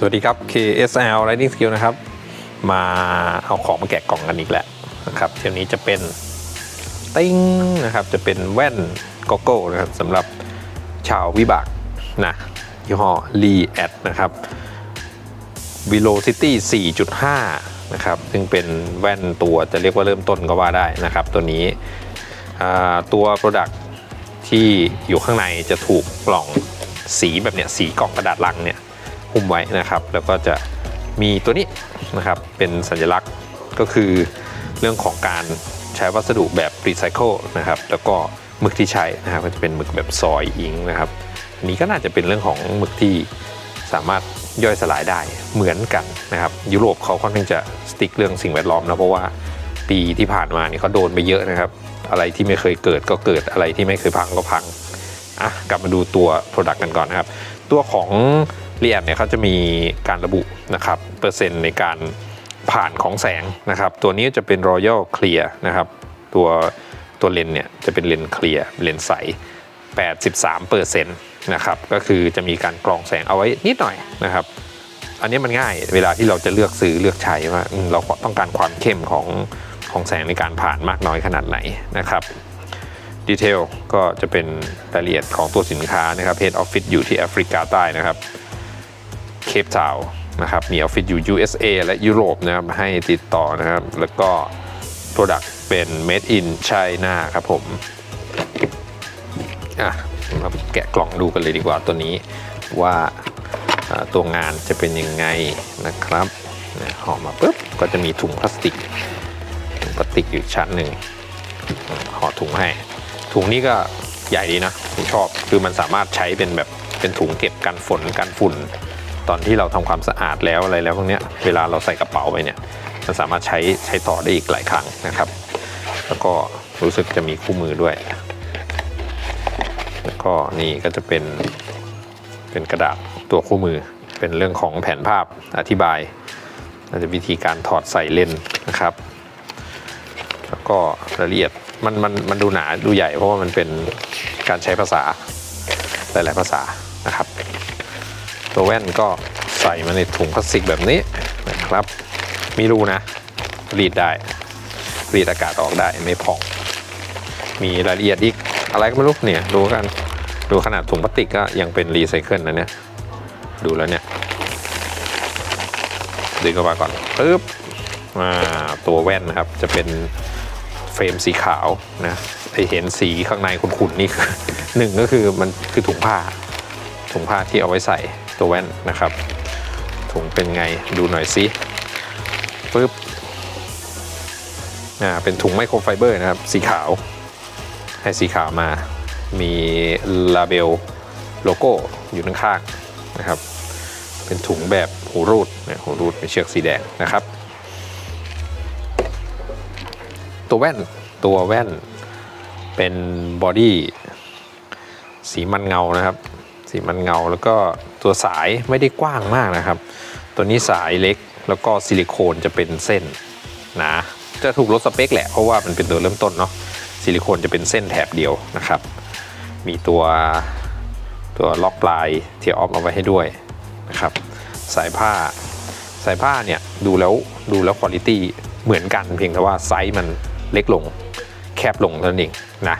สวัสดีครับ KSL Riding Skill นะครับ มาเอาของมาแกะกล่องกันอีกแล้วนะครับเที่ยวนี้จะเป็นติ้งนะครับ จะเป็นแว่นโกโก้นะครับสำหรับชาววิบากนะยี่ห้อ Lee Ad นะครับ Velocity 4.5 นะครับ ซึ่งเป็นแว่นตัวจะเรียกว่าเริ่มต้นก็ว่าได้นะครับ ตัวนี้ตัว Product ที่อยู่ข้างในจะถูกกล่องสีแบบเนี้ยสีกล่องกระดาษลังเนี่ย หุ้มไว้นะครับ แล้วก็จะมีตัวนี้นะครับเป็นสัญลักษณ์ก็คือเรื่องของการใช้วัสดุแบบรีไซเคิลนะครับแล้วก็หมึกที่ใช้นะครับก็จะเป็นหมึกแบบซอยอิงนะครับอันนี้ก็น่าจะเป็นเรื่องของหมึกที่สามารถย่อยสลายได้เหมือนกันนะครับยุโรปเขาค่อนข้างจะสติ๊กเรื่องสิ่งแวดล้อมนะเพราะว่าปีที่ผ่านมาเนี่ยเขาโดนไปเยอะนะครับ อะไรที่ไม่เคยเกิดก็เกิดอะไรที่ไม่เคยพังก็พังอะกลับมาดูตัว Product กันก่อนนะครับ ตัวของ เรียนเนี่ยเขาจะมีการระบุนะครับเปอร์เซ็นต์ในการผ่านของแสงนะครับ ตัวนี้จะเป็น Royal Clear นะครับ ตัวตัวเลนเนี่ยจะเป็นเลนเคลียร์เลนส์ใส 83เปอร์เซ็นต์นะครับก็คือจะมีการกรองแสงเอาไว้นิดหน่อยนะครับ อันนี้มันง่ายเวลาที่เราจะเลือกซื้อเลือกใช้ว่าเราต้องการความเข้มของของแสงในการผ่านมากน้อยขนาดไหนนะครับดีเทลก็จะเป็นรายละเอียดของตัวสินค้านะครับ Head Office อยู่ที่แอฟริกาใต้นะครับ เคปทาวนะครับมีออฟฟิศอยู่ USA และยุโรปนะครับให้ติดต่อนะครับ แล้วก็ Product เป็น Made in China ครับผมอะมาแกะกล่องดูกันเลยดีกว่าตัวนี้ว่าตัวงานจะเป็นยังไงนะครับห่อมาปุ๊บก็จะมีถุงพลาสติกถุงพลาสติกอยู่ชั้นหนึ่งห่อถุงให้ ถุงนี้ก็ใหญ่ดีนะผมชอบคือมันสามารถใช้เป็นแบบเป็นถุงเก็บกันฝนกันฝุ่น ตอนที่เราทำความสะอาดแล้วอะไรแล้วพวกเนี้ยเวลาเราใส่กระเป๋าไปเนี่ยมันสามารถใช้ใช้ต่อได้อีกหลายครั้งนะครับ แล้วก็รู้สึกจะมีคู่มือด้วย แล้วก็นี่ก็จะเป็นเป็นกระดาษตัวคู่มือ เป็นเรื่องของแผนภาพอธิบายน่าจะวิธีการถอดใส่เลนนะครับ แล้วก็รายละเอียดมันมันมันดูหนาดูใหญ่เพราะว่ามันเป็นการใช้ภาษาหลาย ๆ ภาษานะครับ ตัวแว่นก็ใส่มาในถุงพลาสติกแบบนี้นะครับ มีรูนะ รีดได้ รีดอากาศออกได้ไม่พอง มีรายละเอียดอีก อะไรก็ไม่รู้เนี่ย ดูกัน ดูขนาดถุงพลาสติกก็ยังเป็นรีไซเคิลนะเนี่ย ดูแล้วเนี่ย ดึงออกมาก่อนปึ๊บอ่าตัวแว่นนะครับ จะเป็นเฟรมสีขาวนะไอเห็นสีข้างในขุ่นๆนี่คือหนึ่งก็คือมันคือถุงผ้าถุงผ้าที่เอาไว้ใส่ ตัวแว่นนะครับ ถุงเป็นไงดูหน่อยสิปึ๊บอ่าเป็นถุงไมโครไฟเบอร์นะครับ สีขาว ให้สีขาวมา มีลาเบลโลโก้อยู่ข้างๆนะครับ เป็นถุงแบบหูรูดเนี่ยหูรูดเป็นเชือกสีแดงนะครับ ตัวแว่นตัวแว่นเป็นบอดี้สีมันเงานะครับ สีมันเงาแล้วก็ ตัวสายไม่ได้กว้างมากนะครับ ตัวนี้สายเล็กแล้วก็ซิลิโคนจะเป็นเส้นนาจะถูกลดสเปคแหละเพราะว่ามันเป็นตัวเริ่มต้นเนาะซิลิโคนจะเป็นเส้นแถบเดียวนะครับ มีตัวตัวล็อกปลายเทียออฟเอาไว้ให้ด้วยนะครับ สายผ้าสายผ้าเนี่ยดูแล้วดูแล้วคุณภาพเหมือนกันเพียงแต่ว่าไซส์มันเล็กลงแคบลงเท่านั้นเองนะ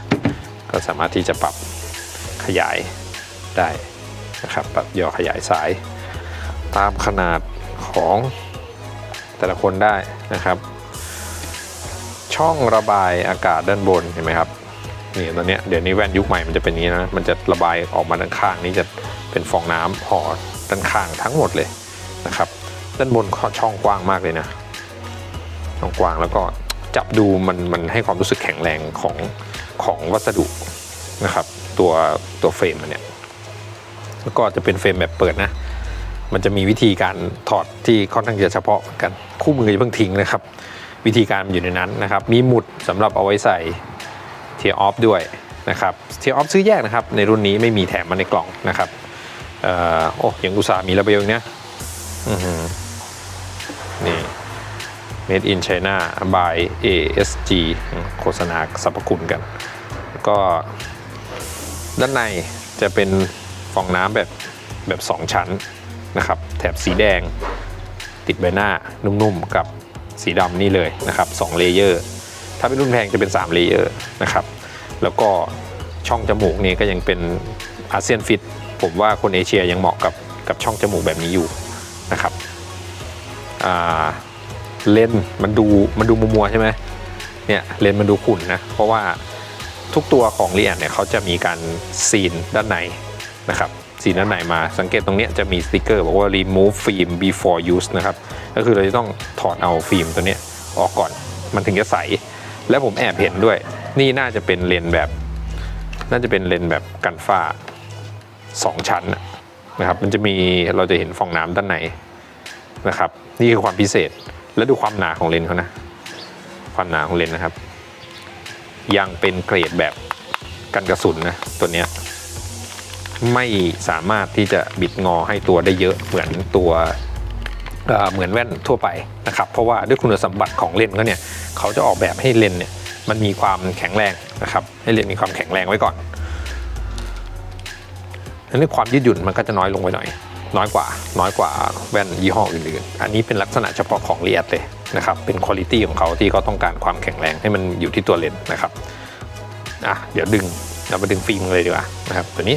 ก็สามารถที่จะปรับขยายได้ นะครับปรับย่อขยายสายตามขนาดของแต่ละคนได้นะครับ ช่องระบายอากาศด้านบนเห็นไหมครับนี่ตอนนี้เดี๋ยวนี้แว่นยุคใหม่มันจะเป็นนี้นะมันจะระบายออกมาด้านข้างนี้จะเป็นฟองน้ำห่อด้านข้างทั้งหมดเลยนะครับด้านบนช่องกว้างมากเลยนะช่องกว้างแล้วก็จับดูมันมันให้ความรู้สึกแข็งแรงของของวัสดุนะครับ ตัวตัวเฟรมมันเนี่ย แล้วก็จะเป็นเฟรมแบบเปิดนะ มันจะมีวิธีการถอดที่ค่อนข้างจะเฉพาะกัน คู่มืออย่าเพิ่งทิ้งนะครับ วิธีการอยู่ในนั้นนะครับ มีหมุดสำหรับเอาไว้ใส่เทียร์ออฟด้วยนะครับเทียร์ออฟซื้อแยกนะครับ ในรุ่นนี้ไม่มีแถมมาในกล่องนะครับออโอ้ยังอุตส่าห์มีระเบียงเนี้ยนี่ Made in China by ASG โฆษณาสรรพคุณกัน ก็ด้านในจะเป็น องน้ำแบบแบบ 2 ชั้นนะครับ แถบสีแดงติดใบหน้านุ่มๆกับสีดำนี่เลยนะครับ2เลเยอร์ถ้าเป็นรุ่นแพงจะเป็น3เลเยอร์นะครับ แล้วก็ช่องจมูกนี่ก็ยังเป็นอาเซียนฟิต ผมว่าคนเอเชียยังเหมาะกับกับช่องจมูกแบบนี้อยู่นะครับเลนมันดูมันดูมัวๆใช่ไหมเนี่ยเลนมันดูขุ่นนะ เพราะว่าทุกตัวของเรียนเนี่ยเขาจะมีการซีนด้านใน นะครับซีนด้านในมาสังเกตตรงนี้จะมีสติกเกอร์บอกว่า remove film before use นะครับก็คือเราจะต้องถอดเอาฟิล์มตัวนี้ออกก่อนมันถึงจะใส และผมแอบเห็นด้วย นี่น่าจะเป็นเลนส์แบบ น่าจะเป็นเลนส์แบบกันฝ้าสองชั้นนะครับมันจะมีเราจะเห็นฟองน้ำด้านในนะครับนี่คือความพิเศษแล้วดูความหนาของเลนส์เขานะความหนาของเลนส์นะครับ ยังเป็นเกรดแบบกันกระสุนนะตัวเนี้ย ไม่สามารถที่จะบิดงอให้ตัวได้เยอะเหมือนตัวเเหมือนแว่นทั่วไปนะครับเพราะว่าด้วยคุณสมบัติของเลนส์เขาเนี่ยเขาจะออกแบบให้เลนส์เนี่ยมันมีความแข็งแรงนะครับให้เลนส์มีความแข็งแรงไว้ก่อนอันนี้ความยืดหยุ่นมันก็จะน้อยลงไปหน่อย น้อยกว่า น้อยกว่าแว่นยี่ห้ออื่นๆ อันนี้เป็นลักษณะเฉพาะของเรียดเลยนะครับเป็นคุณภาพของเขาที่เขาต้องการความแข็งแรงให้มันอยู่ที่ตัวเลนส์นะครับอะเดี๋ยวดึงเรามาดึงฟิล์มเลยดีกว่านะครับตัวนี้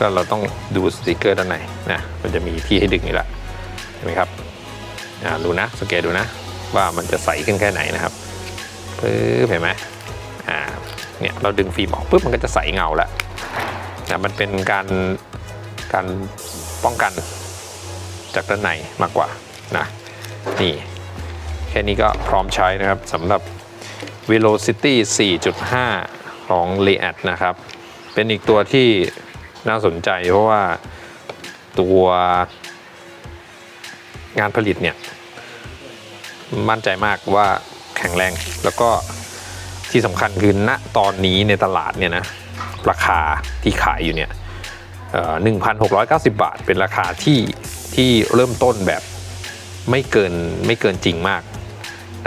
ก็เราต้องดูสติกเกอร์ด้านในนะมันจะมีที่ให้ดึงนี่แหละเห็นไหมครับอ่าดูนะสังเกตดูนะ ว่ามันจะใสขึ้นแค่ไหนนะครับปึ๊บเห็นไหมอ่าเนี่ยเราดึงฟิล์มออกปุ๊บมันก็จะใสเงาแล้วนะมันเป็นการการป้องกันจากด้านในมากกว่านะนี่แค่นี้ก็พร้อมใช้นะครับสำหรับ Velocity 4.5 ของ l e a d นะครับ เป็นอีกตัวที่ น่าสนใจเพราะว่าตัวงานผลิตเนี่ย มั่นใจมากว่าแข็งแรงแล้วก็ที่สำคัญคือณตอนนี้ในตลาดเนี่ยนะ ราคาที่ขายอยู่เนี่ยเอ่อ1,690บาท เป็นราคาที่ที่เริ่มต้นแบบไม่เกินไม่เกินจริงมาก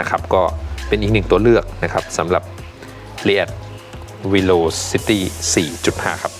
นะครับ ก็เป็นอีกหนึ่งตัวเลือกนะครับสำหรับ l e a d Velocity 4.5 ครับ